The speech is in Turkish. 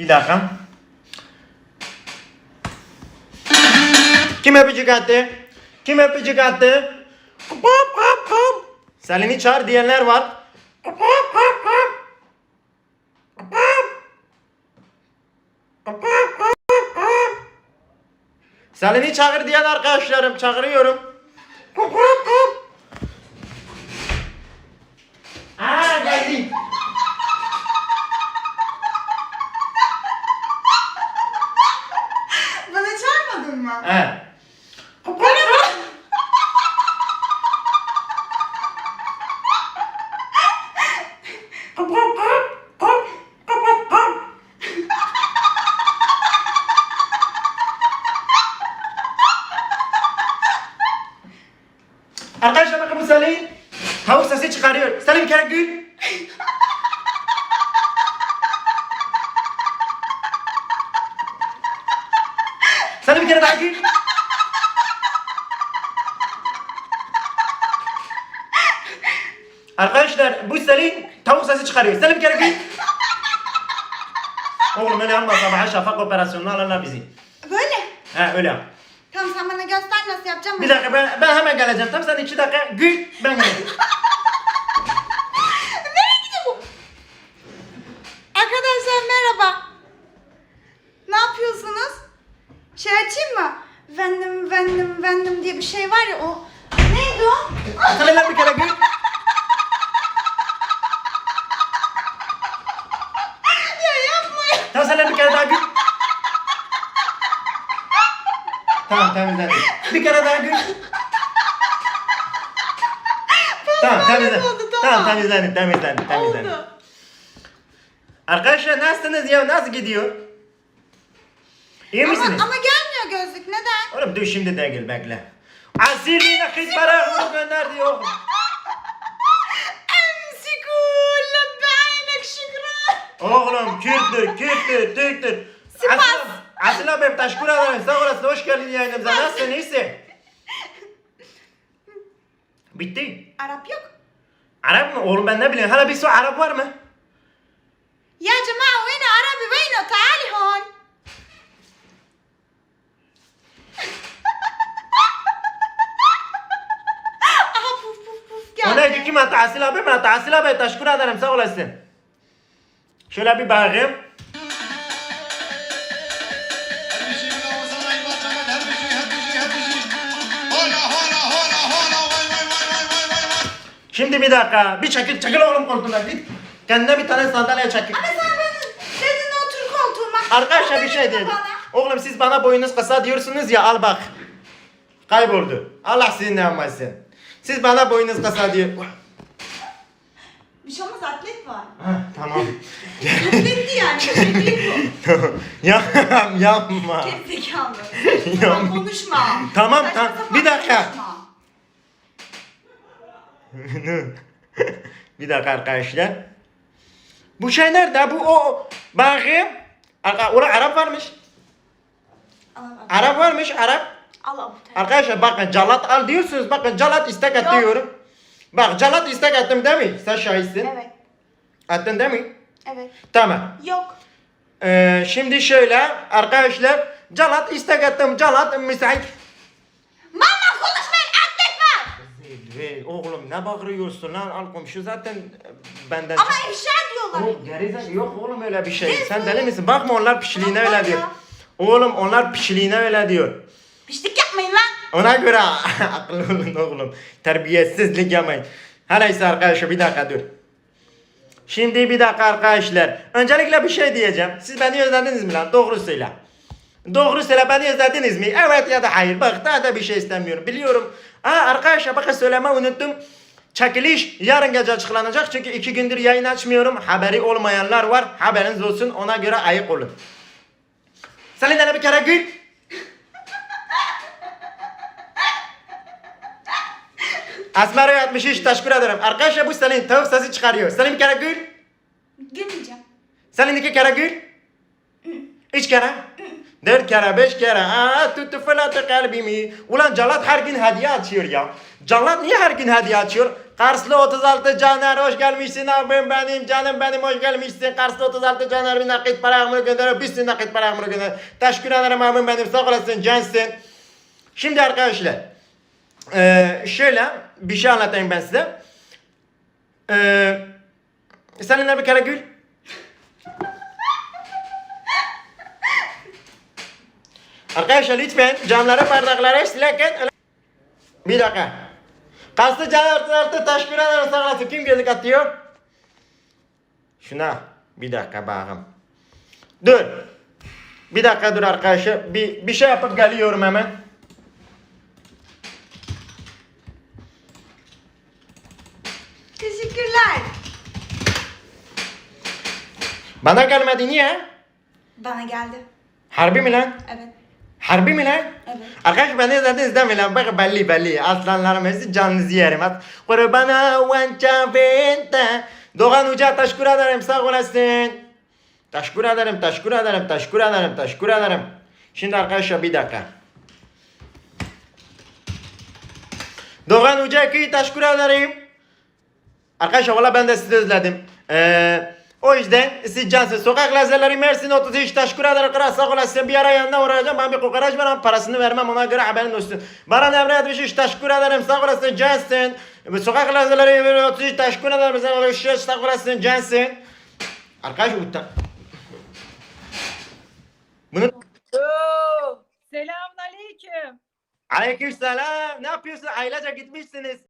Bir dakika. Kim öpücük attı? Kim öpücük attı? Selin'i çağır diyenler var. Selin'i çağır diyen arkadaşlarım çağırıyorum. Aa geldi. Bana çağırmadın mı? Evet. Arkadaşlar bakın bu Salih tavuk sesi çıkarıyor. Salih bir kere gül. Salih bir kere daha gül. Arkadaşlar bu Salih tavuk sesi çıkarıyor. Salih bir kere gül. Oğlum öyle yapma sabaha şafak operasyonuna alırlar bizi. Böyle. He öyle yap. Tamam sen bana göster nasıl yapacağım. Bir dakika ben, ben hemen geleceğim. Tamam sen iki dakika gül ben geleceğim. Nereye gidiyor bu? Arkadaşlar merhaba. Ne yapıyorsunuz? Şey açayım mı? Vendim, vendim, vendim diye bir şey var ya o. Neydi o? Salih bir kere gül. ya yapmayın. Tamam Salih bir kere daha gül. Tamam temizlendi. Bir kere daha gül. Tamam temizlendi. oldu, tamam. Tamam temizlendi temizlendi temizlendi. Oldu. Arkadaşlar nasılsınız ya? Nasıl gidiyor? İyi Ama, misiniz? ama gelmiyor gözlük. Neden? Oğlum dur şimdi değil bekle. Asili nakit para. Emsiku lebeynek şükran. Oğlum Kürttür, Kürttür, Türktür. Sivas. شنا باب تاع شكون هذا الزهرة واش قال لي أنا مزال سنيسه بيتي عربيوك عرب ولا بنبلي هلا بيسوا عرب ورمة يا جماعة وين عربي وينه تعالي هون هنا كيما تعسلها بما تعسلها بيتا شكون هذا المساء ولا السن شو لابي باغي Şimdi bir dakika. Bir çekil. Çekil oğlum koltuğuna. Git. Kendine bir tane sandalye çekil. Ama sen bana dedin otur koltuğuma. Arkadaşlar bir şey bana? Oğlum siz bana boyunuz kısa diyorsunuz ya al bak. Kayboldu. Allah sizin ne yapmasın. Siz bana boyunuz kısa diyor. Bir şey olmaz atlet var. Hah, tamam. Atletti yani. Bu. Tamam. Yapma. Gerizekalı. Ya- Tamam konuşma. Tamam, tamam. Bir dakika. konuşma. bir dakika arkadaşlar. Bu şey nerede? Bu o. Bakayım. Arka, orada Arap varmış. Arap varmış Arap. Al al. Arkadaşlar bakın calat al diyorsunuz. Bakın calat istek Yok. atıyorum. Bak calat istek attım değil mi? Sen şahitsin. Evet. Attın değil mi? Evet. Tamam. Yok. Ee, şimdi şöyle arkadaşlar calat istek attım. Calat müsait. Mama konuşmayın atlet var. Ve oğlum ne bağırıyorsun lan al komşu zaten benden Ama ifşa diyorlar. Oğlum gerizek yok oğlum öyle bir şey. Neyse. Sen deli misin? Bakma onlar pişliğine öyle diyor. Oğlum onlar pişliğine öyle diyor. Piştik yapmayın lan. Ona göre akıllı olun oğlum. Terbiyesizlik yapmayın. Her neyse arkadaşlar bir dakika dur. Şimdi bir dakika arkadaşlar. Öncelikle bir şey diyeceğim. Siz beni özlediniz mi lan? Doğru söyle. Doğru söyle beni özlediniz mi? Evet ya da hayır. Bak daha da bir şey istemiyorum. Biliyorum. Aa arkadaşlar bakın söylemeyi unuttum. Çekiliş yarın gece açıklanacak. Çünkü iki gündür yayın açmıyorum. Haberi olmayanlar var. Haberiniz olsun. Ona göre ayık olun. Selin'den bir kere gül. Asmara yatmış hiç teşekkür ederim. Arkadaşlar bu Selin tavuk sesi çıkarıyor. Selin bir kere gül. Gülmeyeceğim. Selin iki kere gül. Üç kere. Dört kere, beş kere. Aa, tuttu fırlattı kalbimi. Ulan Calat her gün hediye açıyor ya. Calat niye her gün hediye açıyor? Karslı 36 Caner hoş gelmişsin abim benim canım benim hoş gelmişsin. Karslı 36 Caner bir nakit para akımını gönderiyor. Bir sürü nakit para akımını gönderiyor. Teşekkür ederim abim benim sağ olasın cansın. Şimdi arkadaşlar eee, şöyle bir şey anlatayım ben size. Eee seninle bir kere gül. Arkadaşlar lütfen camları bardakları silerken bir dakika. Kastı can artı artı taş bir an sağlasın. Kim gözük atıyor? Şuna bir dakika bakım. Dur. Bir dakika dur arkadaşlar. Bir, bir şey yapıp geliyorum hemen. Teşekkürler. Bana gelmedi niye? Bana geldi. Harbi mi lan? Evet. Harbi mi lan? Evet. Arkadaş beni zaten izlemeyin lan. Bak belli belli. Aslanlarım hepsi canınızı yerim. At. Kurbana vança vente. Doğan Uca teşekkür ederim. Sağ olasın. Teşekkür ederim. Teşekkür ederim. Teşekkür ederim. Teşekkür ederim. Şimdi arkadaşlar bir dakika. Doğan Uca ki teşekkür ederim. Arkadaşlar valla ben de sizi özledim. Ee, o yüzden siz cansız. Sokak lezzetleri Mersin 33 teşekkür ederim. Kral sağ olasın. Bir ara yanına uğrayacağım. Ben bir kokoreç var parasını vermem ona göre haberin olsun. Bana devre etmiş teşekkür ederim. Sağ olasın cansın. Sokak lezzetleri 33 teşekkür ederim. Sağ olasın. Sağ olasın cansın. Arkadaş utan. Bunu Selamun aleyküm. Aleyküm selam. Ne yapıyorsun? Ailece gitmişsiniz.